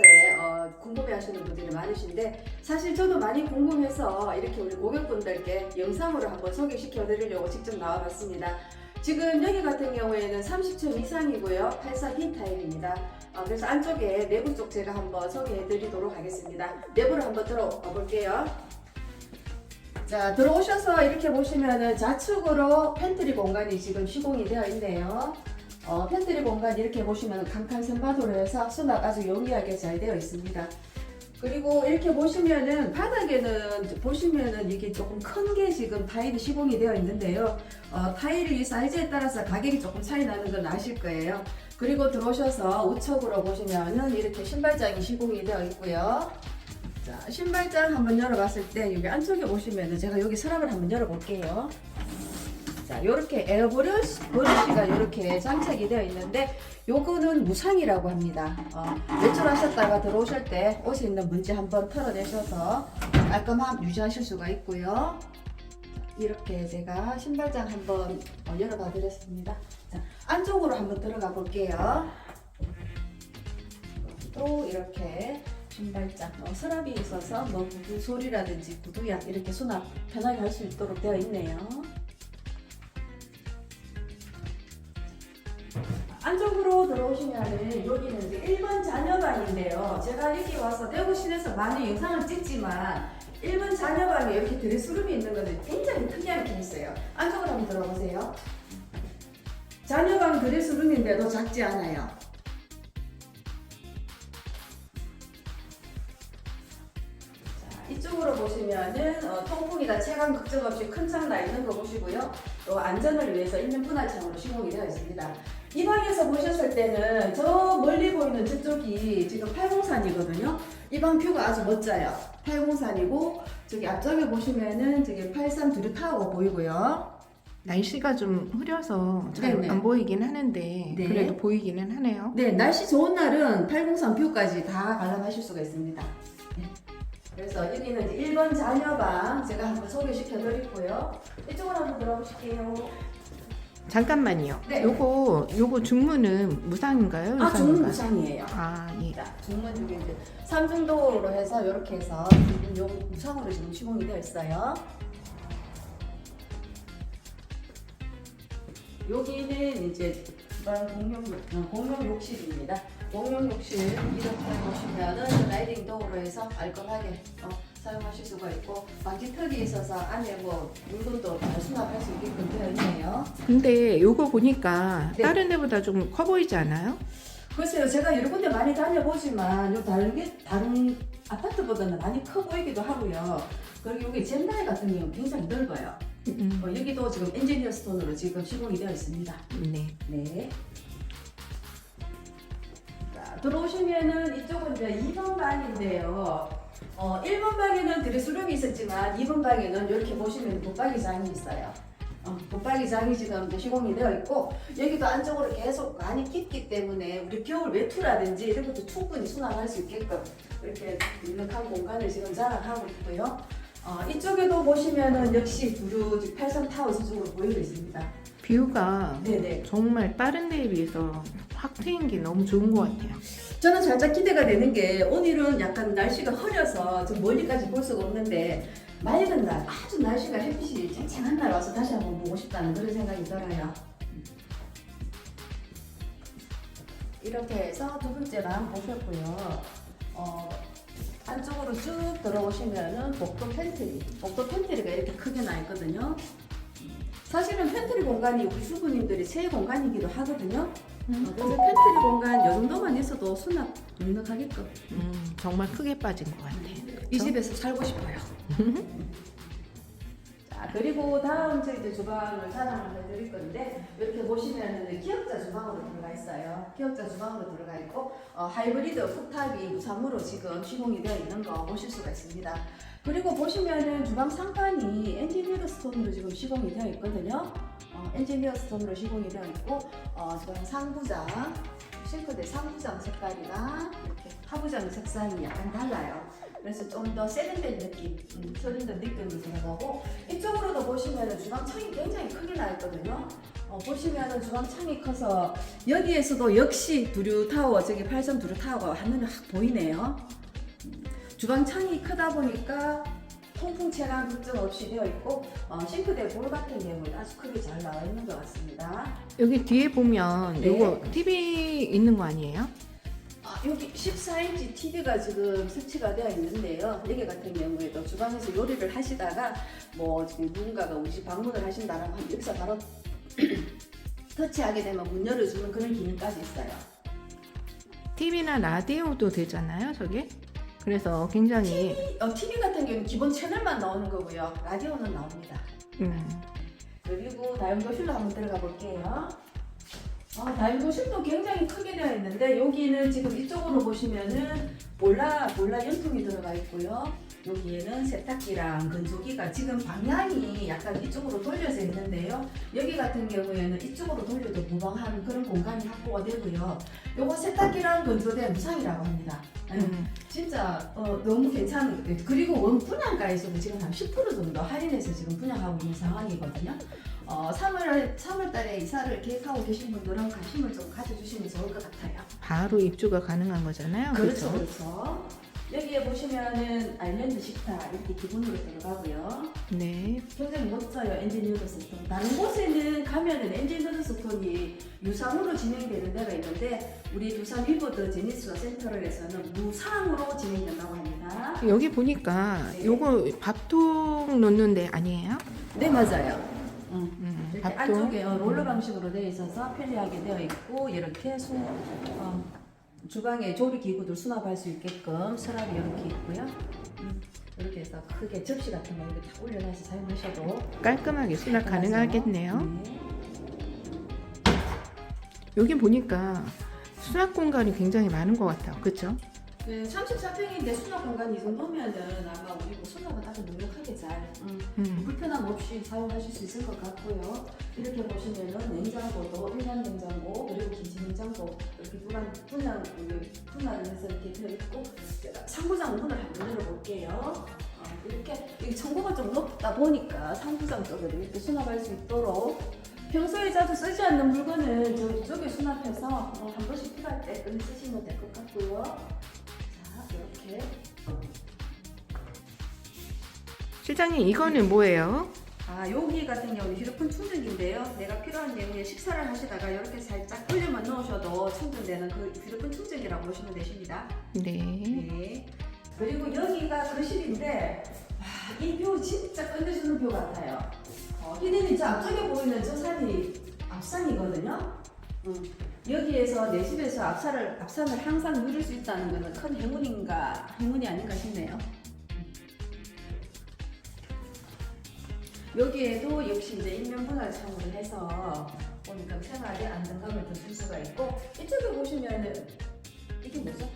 평소에 어, 궁금해하시는 분들이 많으신데 사실 저도 많이 궁금해서 이렇게 우리 고객분들께 영상으로 한번 소개시켜 드리려고 직접 나와봤습니다. 지금 여기 같은 경우에는 30층 이상이고요. 84빈 타일입니다. 어, 그래서 안쪽에 내부 쪽 제가 한번 소개해 드리도록 하겠습니다. 내부를 한번 들어가 볼게요. 자, 들어오셔서 이렇게 보시면은 좌측으로 팬트리 공간이 지금 시공이 되어 있네요. 어, 팬트리 공간 이렇게 보시면 칸칸 선바도로 해서 수납 아주 용이하게 잘 되어 있습니다. 그리고 이렇게 보시면은 바닥에는 보시면은 이게 조금 큰 게 지금 타일이 시공이 되어 있는데요. 어, 타일이 사이즈에 따라서 가격이 조금 차이 나는 건 아실 거예요. 그리고 들어오셔서 우측으로 보시면은 이렇게 신발장이 시공이 되어 있고요. 자, 신발장 한번 열어봤을 때 여기 안쪽에 보시면은 제가 여기 서랍을 한번 열어볼게요. 자, 이렇게 에어브러시 브러쉬가 이렇게 장착이 되어 있는데 요거는 무상이라고 합니다. 어, 외출하셨다가 들어오실 때 옷에 있는 먼지 한번 털어내셔서 깔끔함 유지하실 수가 있고요. 자, 이렇게 제가 신발장 한번 어, 열어봐 드렸습니다. 자, 안쪽으로 한번 들어가 볼게요. 또 이렇게 신발장, 어, 서랍이 있어서 뭐 구두 소리라든지 구두약 이렇게 수납 편하게 할 수 있도록 되어 있네요. 안쪽으로 들어오시면은 여기는 이제 1번 자녀방인데요. 제가 여기 와서 대구 시내에서 많이 영상을 찍지만 1번 자녀방에 이렇게 드레스룸이 있는 것은 굉장히 특이하게 있어요. 안쪽으로 한번 들어보세요. 자녀방 드레스룸인데도 작지 않아요. 자, 이쪽으로 보시면은 어, 통풍이나 채광 걱정 없이 큰 창 나 있는 거 보시고요. 또 안전을 위해서 일면 분할창으로 시공이 되어 있습니다. 이 방에서 보셨을 때는 저 멀리 보이는 저쪽이 지금 팔공산이거든요. 이 방 뷰가 아주 멋져요. 팔공산이고 저기 앞쪽에 보시면은 저기 팔산 두류타워가 보이고요. 날씨가 좀 흐려서 잘 네네. 안 보이긴 하는데 네. 그래도 보이기는 하네요. 네, 날씨 좋은 날은 팔공산 뷰까지 다 관람하실 수가 있습니다. 네. 그래서 여기는 이제 1번 자녀방 제가 한번 소개시켜 드리고요. 이쪽으로 한번 들어보실게요. 잠깐만요. 네. 요거 요거 중문은 무상인가요? 아, 중문 유상인가요? 무상이에요. 아, 예. 자, 중문 중에 이제 삼중도로 해서 이렇게 해서 요 무상으로 지금 시공이 되어 있어요. 여기는 이제 주방 공용 어, 공용 욕실입니다. 공용 욕실 이렇게 보시면은 라이딩 도어로 해서 깔끔하게 어, 사용하실 수가 있고 방지턱이 있어서 안에 뭐 물건도 잘 수납할 수 있게끔 되어 있네요. 근데 요거 보니까 네. 다른 데보다 좀 커 보이지 않아요? 글쎄요, 제가 여러 군데 많이 다녀보지만 요 다른 게 다른 아파트보다는 많이 커 보이기도 하고요. 그리고 여기 젠다이 같은 경우는 굉장히 넓어요. 음, 어, 여기도 지금 엔지니어 스톤으로 지금 시공이 되어 있습니다. 네. 네. 자, 들어오시면은 이쪽은 이제 2번 방인데요. 어, 1번 방에는 드레스룸이 있었지만 2번 방에는 이렇게 보시면 붙박이장이 있어요. 어, 붙박이장이 지금 시공이 되어 있고 여기도 안쪽으로 계속 많이 깊기 때문에 우리 겨울 외투라든지 이런 것도 충분히 수납할 수 있게끔 이렇게 넉넉한 공간을 지금 자랑하고 있고요. 어, 이쪽에도 보시면은 역시 두루 83 타워 수준으로 보이고 있습니다. 뷰가 네네. 정말 다른 데에 비해서 확 트인 게 너무 좋은 것 같아요. 저는 살짝 기대가 되는 게 오늘은 약간 날씨가 흐려서 좀 멀리까지 볼 수가 없는데 맑은 날 아주 날씨가 햇빛이 쨍쨍한 날 와서 다시 한번 보고 싶다는 그런 생각이 들어요. 이렇게 해서 두 번째 방 보셨고요. 어, 안쪽으로 쭉 들어오시면은 복도 팬트리, 복도 팬트리가 이렇게 크게 나 있거든요. 사실은 팬트리 공간이 우리 수부님들이 제 공간이기도 하거든요. 음, 어, 그래서 팬트리 공간 요 정도만 있어도 수납 넉넉하게끔 음, 정말 크게 빠진 것 같아요. 이 집에서 살고 싶어요. 자 그리고 다음 저 이제 주방을 자랑을 해드릴 건데 이렇게 보시면은 기역자 주방으로 들어가 있어요. 기역자 주방으로 들어가 있고 어, 하이브리드 쿡탑이 무상으로 지금 시공이 되어 있는 거 보실 수가 있습니다. 그리고 보시면은 주방 상판이 엔지니어 스톤으로 지금 시공이 되어 있거든요. 어, 엔지니어 스톤으로 시공이 되어 있고 어, 지금 상부장 싱크대 상부장 색깔이랑 이렇게 하부장 색상이 약간 달라요. 그래서 좀 더 세련된 느낌, 음, 세련된 느낌도 들어가고 이쪽으로도 보시면은 주방창이 굉장히 크게 나 있거든요. 어, 보시면은 주방창이 커서 여기에서도 역시 두류 타워 저기 8점 두류 타워가 하늘에 확 보이네요. 음, 주방창이 크다 보니까 통풍체랑 걱정 없이 되어 있고 어, 싱크대 볼 같은 경우는 아주 크게 잘 나와 있는 것 같습니다. 여기 뒤에 보면 네. 요거 TV 있는 거 아니에요? 아, 여기 14인치 TV가 지금 설치가 되어 있는데요. 여기 같은 경우에도 주방에서 요리를 하시다가 뭐 지금 누군가가 우리 집 방문을 하신다라고 하면 여기서 바로 터치하게 되면 문 열어주는 그런 기능까지 있어요. TV나 라디오도 되잖아요, 저게. 그래서 굉장히 어, TV 같은 경우는 기본 채널만 나오는 거고요. 라디오는 나옵니다. 음, 그리고 다용도실로 한번 들어가 볼게요. 아, 다용도실도 굉장히 크게 되어 있는데 여기는 지금 이쪽으로 보시면은 볼라 볼라 연통이 들어가 있고요. 여기에는 세탁기랑 건조기가 지금 방향이 약간 이쪽으로 돌려져 있는데요. 여기 같은 경우에는 이쪽으로 돌려도 무방한 그런 공간이 확보가 되고요. 요거 세탁기랑 건조대 무상이라고 합니다. 네. 음. 진짜 어, 너무 괜찮은 것 같아요. 그리고 원 분양가에서도 지금 한 10% 정도 할인해서 지금 분양하고 있는 상황이거든요. 어, 3월 3월 달에 이사를 계획하고 계신 분들은 관심을 좀 가져주시면 좋을 것 같아요. 바로 입주가 가능한 거잖아요. 그렇죠, 그렇죠? 그렇죠. 여기에 보시면은 아일랜드 식탁 이렇게 기본으로 들어가고요. 네. 굉장히 멋져요 엔진 누드 스톤. 다른 곳에는 가면은 엔진 누드 스톤이 유상으로 진행되는 데가 있는데 우리 두산 위버드 제니스와 센터럴에서는 무상으로 진행된다고 합니다. 여기 보니까 네. 요거 밥통 놓는 데 아니에요? 네 맞아요. 응. 음, 이렇게 밥통. 안쪽에 어, 롤러 방식으로 되어 있어서 편리하게 되어 있고 이렇게 수, 어, 주방에 조리 기구들 수납할 수 있게끔 서랍이 이렇게 있고요. 음, 이렇게 해서 크게 접시 같은 거 이렇게 딱 올려놔서 사용하셔도 깔끔하게 수납 가능하겠네요. 네. 여기 보니까 수납 공간이 굉장히 많은 것 같아요. 그렇죠? 네, 34평인데 수납 공간이 이 정도면은 아마 우리 뭐 수납은 아주 넉넉하게 잘 음, 음. 불편함 없이 사용하실 수 있을 것 같고요. 이렇게 보시면은 냉장고도 일반 냉장고 그리고 김치 냉장고 이렇게 두간 분양 분할을 해서 이렇게 되어 있고 상부장 문을 한번 열어볼게요. 어, 이렇게 이 청고가 좀 높다 보니까 상부장 쪽으로 이렇게 수납할 수 있도록 평소에 자주 쓰지 않는 물건은 저쪽에 수납해서 어, 한 번씩 필요할 때 쓰시면 될 것 같고요. 실장님 이거는 뭐예요? 아 여기 같은 경우는 휴대폰 충전기인데요. 내가 필요한 경우에 식사를 하시다가 이렇게 살짝 올려만 넣으셔도 충전되는 그 휴대폰 충전기라고 보시면 되십니다. 네. 네. 그리고 여기가 거실인데 이뷰 진짜 끝내주는 뷰 같아요. 어, 희대님 저 앞쪽에 보이는 저 산이 앞산이거든요. 음, 여기에서 내 집에서 앞산을 앞산을 항상 누릴 수 있다는 것은 큰 행운인가 행운이 아닌가 싶네요. 여기에도 역시 이제 인면 분할 창으로 해서 보니까 생활에 안정감을 더 줄 수가 있고 이쪽에 보시면은 이게 뭐죠?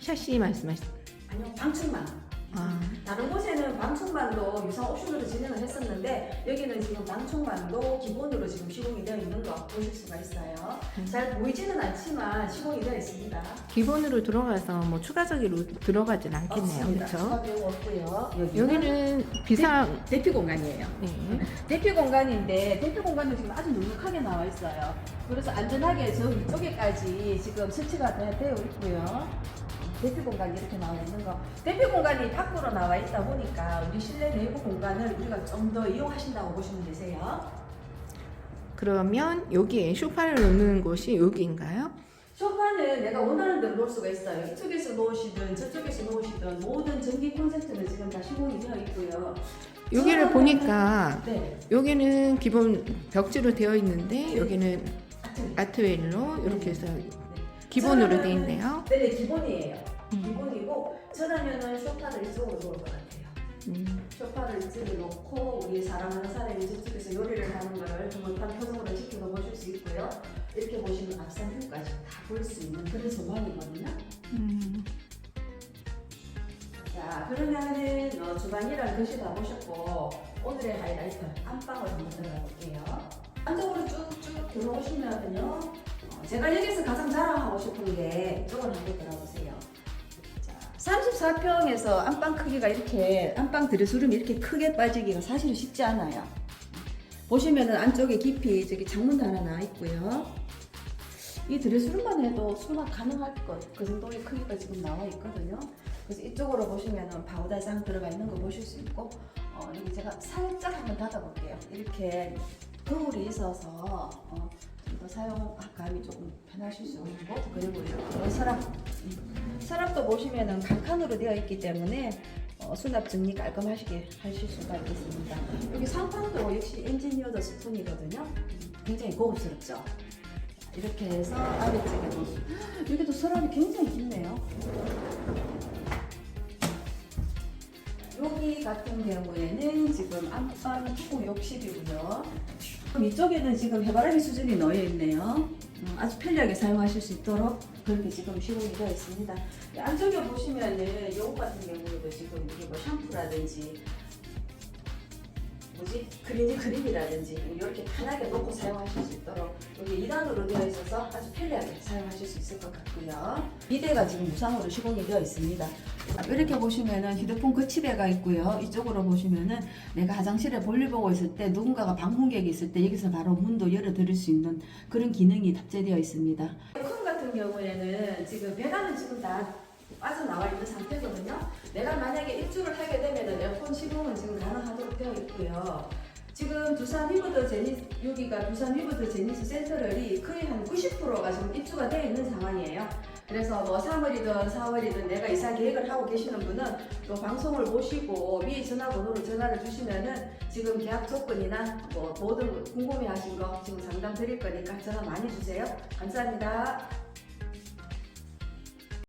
샤시 말씀하신. 아니요 방충망. 아, 다른 곳에는 방충망도 유상 옵션으로 진행을 했었는데 여기는 지금 방충망도 기본으로 지금 시공이 되어 있는 거 보실 수가 있어요. 음. 잘 보이지는 않지만 시공이 되어 있습니다. 기본으로 들어가서 뭐 추가적으로 들어가진 않겠네요. 없습니다. 그렇죠? 수납이 없고요. 여기는 여기는 비상. 대 피 공간이에요. 네. 대피 공간인데 대피 공간도 지금 아주 넉넉하게 나와 있어요. 그래서 안전하게 저 위쪽에까지 지금 설치가 되- 되어 있고요. 대피 공간이 이렇게 나와 있는 거. 대피 공간이 밖으로 나와 있다 보니까 우리 실내 내부 공간을 우리가 좀 더 이용하신다고 보시면 되세요. 그러면 여기에 소파를 놓는 곳이 여기인가요? 소파는 내가 원하는 대로 놓을 수가 있어요. 이쪽에서 놓으시든 저쪽에서 놓으시든 모든 전기 콘센트는 지금 다 시공이 되어 있고요. 여기를 보니까 네. 여기는 기본 벽지로 되어 있는데 여기는 하여튼 아트웨일로 이렇게 해서 기본으로 저는- 되어 있네요. 네 네 기본이에요. 음. 기본이고 저라면은 소파를 이쪽으로 놓을 것 같아요. 음. 소파를 이쪽에 놓고 우리 사랑하는 사람이 저쪽에서 요리를 하는 걸 흐뭇한 표정으로 지켜보실 수 있고요. 이렇게 보시면 앞산 뷰까지 다 볼 수 있는 그런 조망이거든요. 음. 자 그러면은 어, 주방이랑 거실 다 보셨고 오늘의 하이라이트 안방을 한번 들어가 볼게요. 안쪽으로 쭉쭉 들어오시면은요. 어, 제가 여기서 가장 자랑하고 싶은 게 이쪽을 한번 들어보세요. 자 34평에서 안방 크기가 이렇게 안방 드레스룸이 이렇게 크게 빠지기가 사실은 쉽지 않아요. 보시면은 안쪽에 깊이 저기 창문도 하나 나 있고요. 이 드레스룸만 해도 수납 가능할 것, 그 정도의 크기가 지금 나와 있거든요. 그래서 이쪽으로 보시면은 바우다장 들어가 있는 거 보실 수 있고, 어, 여기 제가 살짝 한번 닫아볼게요. 이렇게 거울이 있어서 어, 좀더 사용감이 조금 편하실 수 있고, 그리고 이렇게 서랍, 음, 서랍도 보시면은 간칸으로 되어 있기 때문에 어, 수납 정리 깔끔하시게 하실 수가 있겠습니다. 여기 상판도 역시 엔지니어드 스푼이거든요. 굉장히 고급스럽죠. 이렇게 해서 아래쪽에도 여기도 서랍이 굉장히 깊네요. 여기 같은 경우에는 지금 안방 축구 욕실이고요. 그럼 이쪽에는 지금 해바라기 수준이 놓여 있네요. 음, 아주 편리하게 사용하실 수 있도록 그렇게 지금 시공이 되어 있습니다. 이 안쪽에 보시면은 요거 같은 경우에도 지금 이게 뭐 샴푸라든지 뭐지 크림 크림이라든지 이렇게 편하게 놓고 사용하실 수 있도록 여기 2단으로 되어 있어서 아주 편리하게 사용하실 수 있을 것 같고요. 비대가 지금 무상으로 시공이 되어 있습니다. 이렇게 보시면은 휴대폰 거치대가 있고요. 이쪽으로 보시면은 내가 화장실에 볼일 보고 있을 때 누군가가 방문객이 있을 때 여기서 바로 문도 열어 드릴 수 있는 그런 기능이 탑재되어 있습니다. 큰 같은 경우에는 지금 배관은 지금 다 빠져나와 있는 상태거든요. 내가 만약에 입주를 하게 되면은 에어컨 시공은 지금 가능하도록 되어 있고요. 지금 두산 위버드 제니스 여기가 두산 위버드 제니스 센터럴이 거의 한 90%가 지금 입주가 되어 있는 상황이에요. 그래서 뭐 3월이든 4월이든 내가 이사 계획을 하고 계시는 분은 또 방송을 보시고 위에 전화번호로 전화를 주시면은 지금 계약 조건이나 뭐 모든 궁금해하신 거 지금 상담 드릴 거니까 전화 많이 주세요. 감사합니다.